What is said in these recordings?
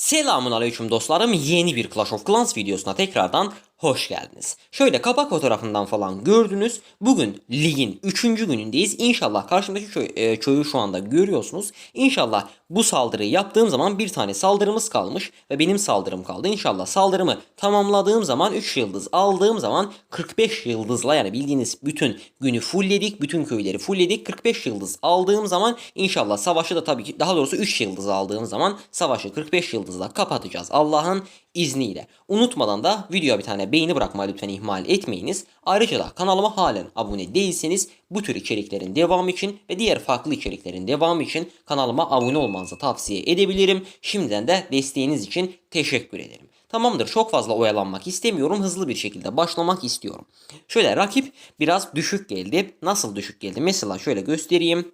Selamun aleyküm dostlarım. Yeni bir Clash of Clans videosuna tekrardan hoş geldiniz. Şöyle kapak fotoğrafından falan gördünüz. Bugün ligin 3. günündeyiz. İnşallah karşımdaki köy, e, şu anda görüyorsunuz. İnşallah bu saldırıyı yaptığım zaman bir tane saldırımız kalmış ve benim saldırım kaldı. İnşallah saldırımı tamamladığım zaman 3 yıldız aldığım zaman 45 yıldızla yani bildiğiniz bütün günü fullledik. Bütün köyleri fullledik. 45 yıldız aldığım zaman inşallah savaşı da tabii ki daha doğrusu 3 yıldız aldığım zaman savaşı 45 yıldızla kapatacağız. Allah'ın izniyle. Unutmadan da videoya bir tane beğeni bırakmayı lütfen ihmal etmeyiniz. Ayrıca da kanalıma halen abone değilseniz bu tür içeriklerin devamı için ve diğer farklı içeriklerin devamı için kanalıma abone olmanızı tavsiye edebilirim. Şimdiden de desteğiniz için teşekkür ederim. Tamamdır çok fazla oyalanmak istemiyorum. Hızlı bir şekilde başlamak istiyorum. Şöyle rakip biraz düşük geldi. Nasıl düşük geldi? Mesela şöyle göstereyim.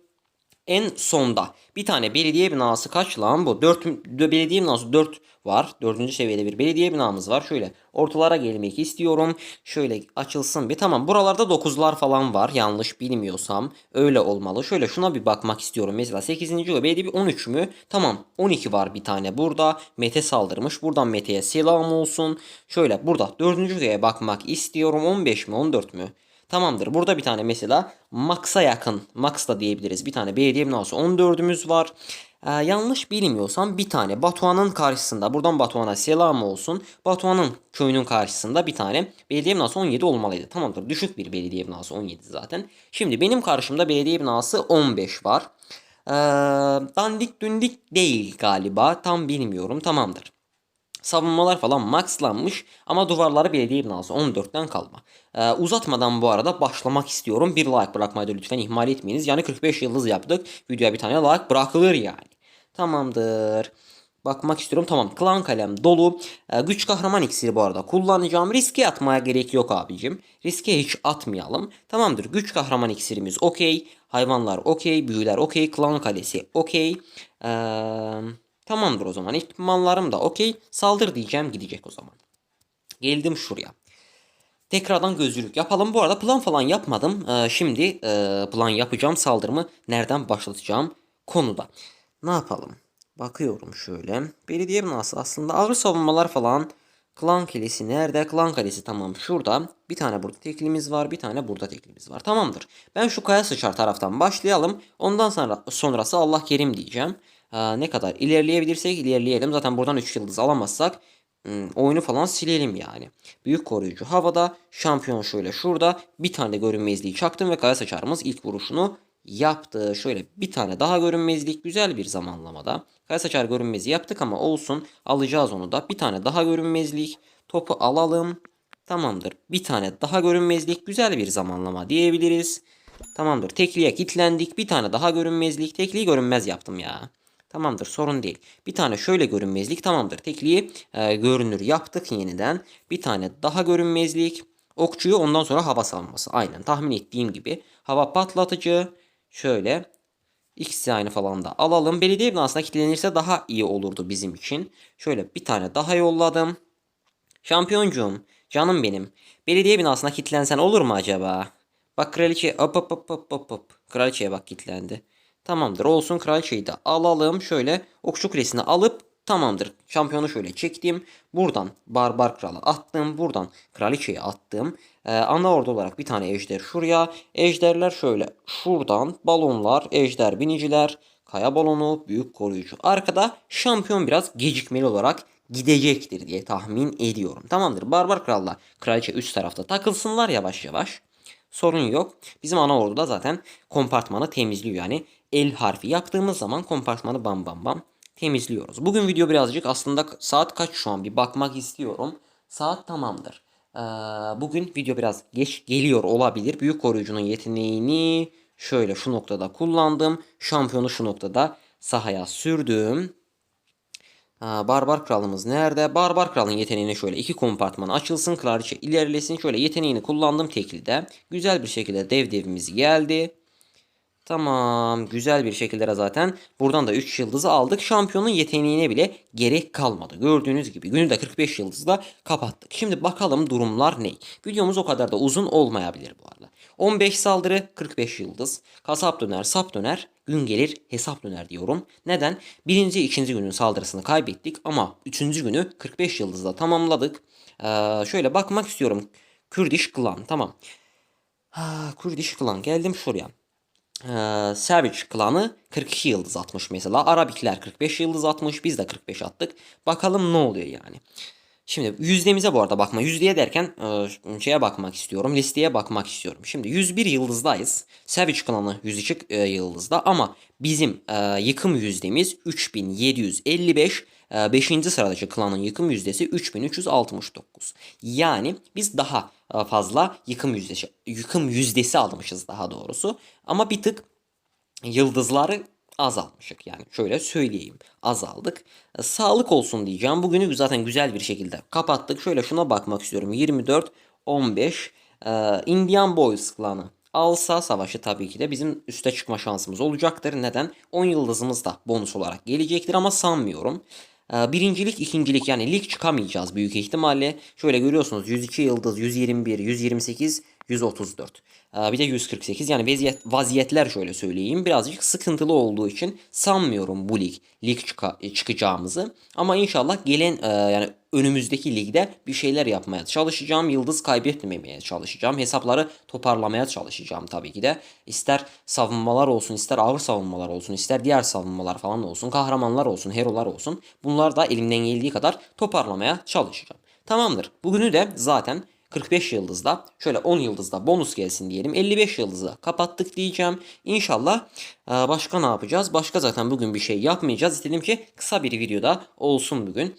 En sonda bir tane belediye binası kaç lan bu? 4 belediye binası 4 var. 4. seviyede bir belediye binamız var. Şöyle ortalara gelmek istiyorum. Şöyle açılsın bir. Tamam buralarda 9'lar falan var. Yanlış bilmiyorsam öyle olmalı. Şöyle şuna bir bakmak istiyorum. Mesela 8. ve belediye bir 13 mü? Tamam 12 var bir tane burada. Mete saldırmış. Buradan Mete'ye selam olsun. Şöyle burada 4. bakmak istiyorum. 15 mi 14 mü? Tamamdır. Burada bir tane mesela Max'a yakın. Max da diyebiliriz. Bir tane belediye binası 14'ümüz var. Ee, yanlış bilmiyorsam bir tane Batuhan'ın karşısında. Buradan Batuhan'a selam olsun. Batuhan'ın köyünün karşısında bir tane belediye binası 17 olmalıydı. Tamamdır. Düşük bir belediye binası 17 zaten. Şimdi benim karşımda belediye binası 15 var. Ee, dandik dündik değil galiba. Tam bilmiyorum. Tamamdır. Savunmalar falan maxlanmış ama duvarları belediye binası 14'ten kalma. Ee, uzatmadan bu arada başlamak istiyorum. Bir like bırakmayı da lütfen ihmal etmeyiniz. Yani 45 yıldız yaptık. Videoya bir tane like bırakılır yani. Tamamdır. Bakmak istiyorum. Tamam. Klan kalem dolu. Ee, güç kahraman iksiri bu arada kullanacağım. Riske atmaya gerek yok abicim. Riske hiç atmayalım. Tamamdır. Güç kahraman iksirimiz okey. Hayvanlar okey. Büyüler okey. Klan kalesi okey. Eee... Tamamdır o zaman. İhtimallarım da okey. Saldır diyeceğim gidecek o zaman. Geldim şuraya. Tekrardan gözlülük yapalım. Bu arada plan falan yapmadım. Ee, şimdi e, plan yapacağım. Saldırımı nereden başlatacağım konuda. Ne yapalım? Bakıyorum şöyle. Belediye binası aslında ağır savunmalar falan. Klan kalesi nerede? Klan kalesi tamam şurada. Bir tane burada teklimiz var. Bir tane burada teklimiz var. Tamamdır. Ben şu kaya sıçar taraftan başlayalım. Ondan sonra sonrası Allah kerim diyeceğim. Ee, ne kadar ilerleyebilirsek ilerleyelim. Zaten buradan 3 yıldız alamazsak ım, oyunu falan silelim yani. Büyük koruyucu havada. Şampiyon şöyle şurada. Bir tane görünmezliği çaktım ve kaya saçarımız ilk vuruşunu yaptı. Şöyle bir tane daha görünmezlik güzel bir zamanlamada. Kaya saçar görünmezi yaptık ama olsun alacağız onu da. Bir tane daha görünmezlik. Topu alalım. Tamamdır. Bir tane daha görünmezlik güzel bir zamanlama diyebiliriz. Tamamdır. Tekliye kilitlendik. Bir tane daha görünmezlik. Tekliyi görünmez yaptım ya. Tamamdır sorun değil. Bir tane şöyle görünmezlik tamamdır. Tekliği e, görünür yaptık yeniden. Bir tane daha görünmezlik. Okçuyu ondan sonra hava salması. Aynen tahmin ettiğim gibi. Hava patlatıcı. Şöyle. İkisi aynı falan da alalım. Belediye binasına kilitlenirse daha iyi olurdu bizim için. Şöyle bir tane daha yolladım. Şampiyoncuğum. Canım benim. Belediye binasına kilitlensen olur mu acaba? Bak kraliçe hop hop hop hop hop. Kraliçeye bak kilitlendi. Tamamdır olsun kraliçeyi de alalım. Şöyle okçu kulesini alıp tamamdır. Şampiyonu şöyle çektim. Buradan barbar kralı attım. Buradan kraliçeyi attım. Ee, ana ordu olarak bir tane ejder şuraya. Ejderler şöyle şuradan balonlar, ejder biniciler, kaya balonu, büyük koruyucu. Arkada şampiyon biraz gecikmeli olarak gidecektir diye tahmin ediyorum. Tamamdır. Barbar kralla kraliçe üst tarafta takılsınlar yavaş yavaş. Sorun yok. Bizim ana ordu da zaten kompartmanı temizliyor. Yani el harfi yaptığımız zaman kompartmanı bam bam bam temizliyoruz. Bugün video birazcık aslında saat kaç şu an bir bakmak istiyorum. Saat tamamdır. Ee, bugün video biraz geç geliyor olabilir. Büyük koruyucunun yeteneğini şöyle şu noktada kullandım. Şampiyonu şu noktada sahaya sürdüm. Ha, Barbar kralımız nerede? Barbar kralın yeteneğini şöyle iki kompartman açılsın. Kraliçe ilerlesin. Şöyle yeteneğini kullandım teklide. Güzel bir şekilde dev devimiz geldi. Tamam güzel bir şekilde zaten buradan da 3 yıldızı aldık. Şampiyonun yeteneğine bile gerek kalmadı. Gördüğünüz gibi günü de 45 yıldızla kapattık. Şimdi bakalım durumlar ne? Videomuz o kadar da uzun olmayabilir bu arada. 15 saldırı 45 yıldız. Kasap döner sap döner gün gelir hesap döner diyorum. Neden? Birinci ikinci günün saldırısını kaybettik ama üçüncü günü 45 yıldızla tamamladık. Ee, şöyle bakmak istiyorum. Kürdiş klan tamam. Ha, Kürdiş klan geldim şuraya. Ee, Savage klanı 42 yıldız atmış mesela. Arabikler 45 yıldız atmış. Biz de 45 attık. Bakalım ne oluyor yani. Şimdi yüzdemize bu arada bakma. Yüzdeye derken e, şeye bakmak istiyorum. Listeye bakmak istiyorum. Şimdi 101 yıldızdayız. Savage klanı 102 e, yıldızda ama bizim e, yıkım yüzdemiz 3755. 5. sıradaki klanın yıkım yüzdesi 3369. Yani biz daha e, fazla yıkım yüzdesi yıkım yüzdesi almışız daha doğrusu. Ama bir tık yıldızları azalmışık yani şöyle söyleyeyim azaldık. E, Sağlık olsun diyeceğim. Bugünü zaten güzel bir şekilde kapattık. Şöyle şuna bakmak istiyorum. 24 15 e, Indian Boys klanı alsa savaşı tabii ki de bizim üste çıkma şansımız olacaktır. Neden? 10 yıldızımız da bonus olarak gelecektir ama sanmıyorum. Ee, Birincilik, ikincilik yani lig çıkamayacağız büyük ihtimalle. Şöyle görüyorsunuz 102 yıldız, 121, 128, 134. Ee, Bir de 148 yani vaziyet, vaziyetler şöyle söyleyeyim. Birazcık sıkıntılı olduğu için sanmıyorum bu lig lig çıka, çıkacağımızı. Ama inşallah gelen e, yani önümüzdeki ligde bir şeyler yapmaya çalışacağım. Yıldız kaybetmemeye çalışacağım. Hesapları toparlamaya çalışacağım tabii ki de. İster savunmalar olsun, ister ağır savunmalar olsun, ister diğer savunmalar falan olsun, kahramanlar olsun, herolar olsun. Bunlar da elimden geldiği kadar toparlamaya çalışacağım. Tamamdır. Bugünü de zaten 45 yıldızda şöyle 10 yıldızda bonus gelsin diyelim. 55 yıldızda kapattık diyeceğim. İnşallah e, başka ne yapacağız? Başka zaten bugün bir şey yapmayacağız. İstedim ki kısa bir videoda olsun bugün.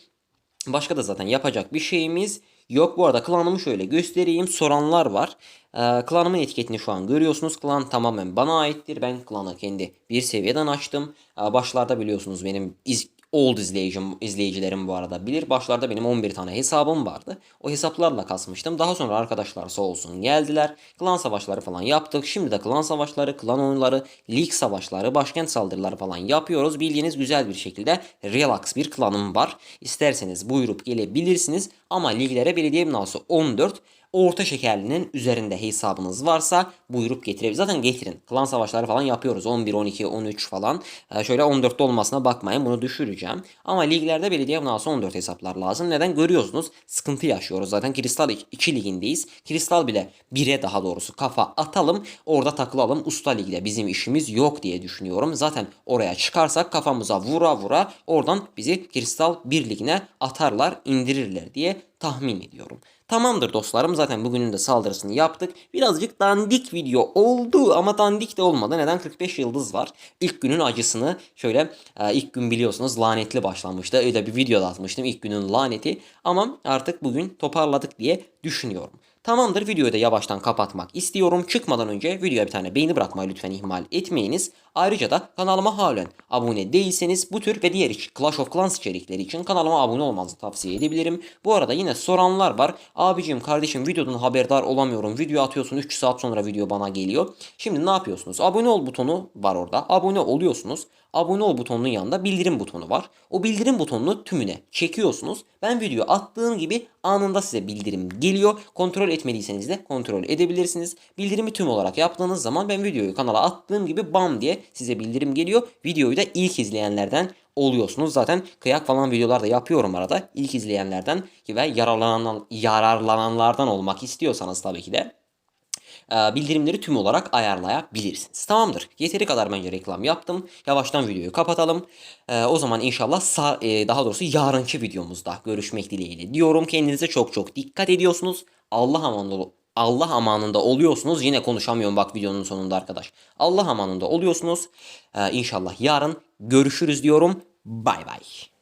Başka da zaten yapacak bir şeyimiz yok. Bu arada klanımı şöyle göstereyim. Soranlar var. Ee, klanımın etiketini şu an görüyorsunuz. Klan tamamen bana aittir. Ben klanı kendi bir seviyeden açtım. Ee, başlarda biliyorsunuz benim iz, old izleyicim, izleyicilerim bu arada bilir. Başlarda benim 11 tane hesabım vardı. O hesaplarla kasmıştım. Daha sonra arkadaşlar sağ olsun geldiler. Klan savaşları falan yaptık. Şimdi de klan savaşları, klan oyunları, lig savaşları, başkent saldırıları falan yapıyoruz. Bildiğiniz güzel bir şekilde relax bir klanım var. İsterseniz buyurup gelebilirsiniz. Ama liglere belediye binası 14 orta şekerlinin üzerinde hesabınız varsa buyurup getirebilirsiniz. Zaten getirin. Klan savaşları falan yapıyoruz. 11, 12, 13 falan. Ee, şöyle 14'te olmasına bakmayın. Bunu düşüreceğim. Ama liglerde belediye binası 14 hesaplar lazım. Neden? Görüyorsunuz. Sıkıntı yaşıyoruz. Zaten Kristal 2 ligindeyiz. Kristal bile 1'e daha doğrusu kafa atalım. Orada takılalım. Usta ligde bizim işimiz yok diye düşünüyorum. Zaten oraya çıkarsak kafamıza vura vura oradan bizi Kristal 1 ligine atarlar, indirirler diye tahmin ediyorum. Tamamdır dostlarım zaten bugünün de saldırısını yaptık. Birazcık dandik video oldu ama dandik de olmadı. Neden 45 yıldız var. İlk günün acısını şöyle e, ilk gün biliyorsunuz lanetli başlamıştı. Öyle bir video da atmıştım ilk günün laneti. Ama artık bugün toparladık diye düşünüyorum. Tamamdır videoyu da yavaştan kapatmak istiyorum. Çıkmadan önce videoya bir tane beğeni bırakmayı lütfen ihmal etmeyiniz. Ayrıca da kanalıma halen abone değilseniz bu tür ve diğer Clash of Clans içerikleri için kanalıma abone olmanızı tavsiye edebilirim. Bu arada yine soranlar var. Abicim kardeşim videodan haberdar olamıyorum. Video atıyorsun 3 saat sonra video bana geliyor. Şimdi ne yapıyorsunuz? Abone ol butonu var orada. Abone oluyorsunuz. Abone ol butonunun yanında bildirim butonu var. O bildirim butonunu tümüne çekiyorsunuz. Ben video attığım gibi anında size bildirim geliyor. Kontrol etmediyseniz de kontrol edebilirsiniz. Bildirimi tüm olarak yaptığınız zaman ben videoyu kanala attığım gibi bam diye size bildirim geliyor. Videoyu da ilk izleyenlerden oluyorsunuz. Zaten kıyak falan videolar da yapıyorum arada. İlk izleyenlerden ve yararlanan, yararlananlardan olmak istiyorsanız tabii ki de bildirimleri tüm olarak ayarlayabilirsiniz. Tamamdır. Yeteri kadar bence reklam yaptım. Yavaştan videoyu kapatalım. E, o zaman inşallah e, daha doğrusu yarınki videomuzda görüşmek dileğiyle diyorum. Kendinize çok çok dikkat ediyorsunuz. Allah amanında Allah amanında oluyorsunuz. Yine konuşamıyorum bak videonun sonunda arkadaş. Allah amanında oluyorsunuz. E, inşallah yarın görüşürüz diyorum. Bay bay.